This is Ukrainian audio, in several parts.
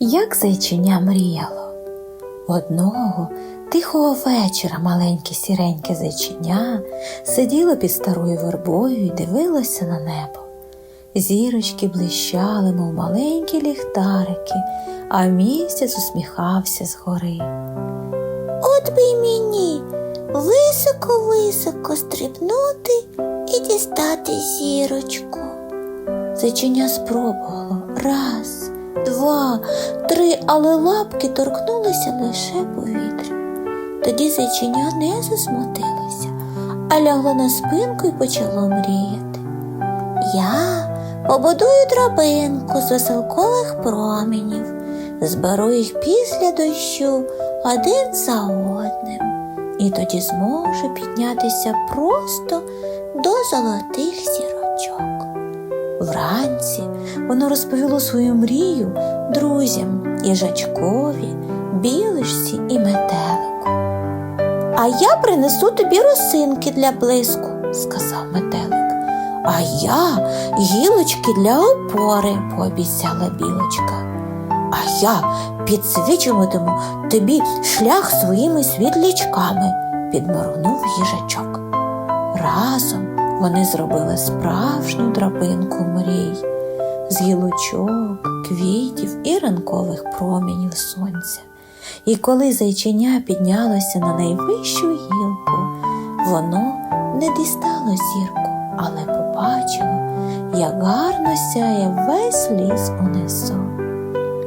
Як зайчиня мріяло. Одного тихого вечора маленьке сіреньке зайчиня сиділо під старою вербою і дивилося на небо. Зірочки блищали, мов маленькі ліхтарики, а місяць усміхався згори. От би й мені високо-високо стрибнути і дістати зірочку. Зайчиня спробувало раз, два, три, але лапки торкнулися лише повітря. Тоді зайчиня не засмутилося, а лягло на спинку і почало мріяти. Я побудую драбинку з веселкових променів, зберу їх після дощу один за одним, і тоді зможе піднятися просто до золотих зірочок. Вранці воно розповіло свою мрію друзям їжачкові, білишці і метелику. А я принесу тобі росинки для блиску. сказав метелик. А я гілочки для опори, пообіцяла білочка. А я підсвічуватиму тобі шлях своїми світлячками, підморгнув їжачок. Разом вони зробили справжню драбинку мрій з гілочок, квітів і ранкових промінів сонця. І коли зайчиня піднялося на найвищу гілку, воно не дістало зірку, але побачило, як гарно сяє весь ліс унизу.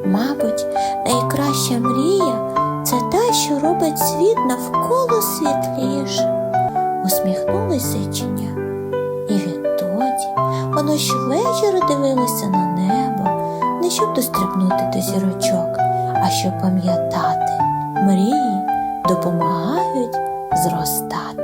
Мабуть, найкраща мрія це та, що робить світ навколо світліше, відтоді воно щовечора дивилося на небо, не щоб дострибнути до зірочок, а щоб пам'ятати, мрії допомагають зростати.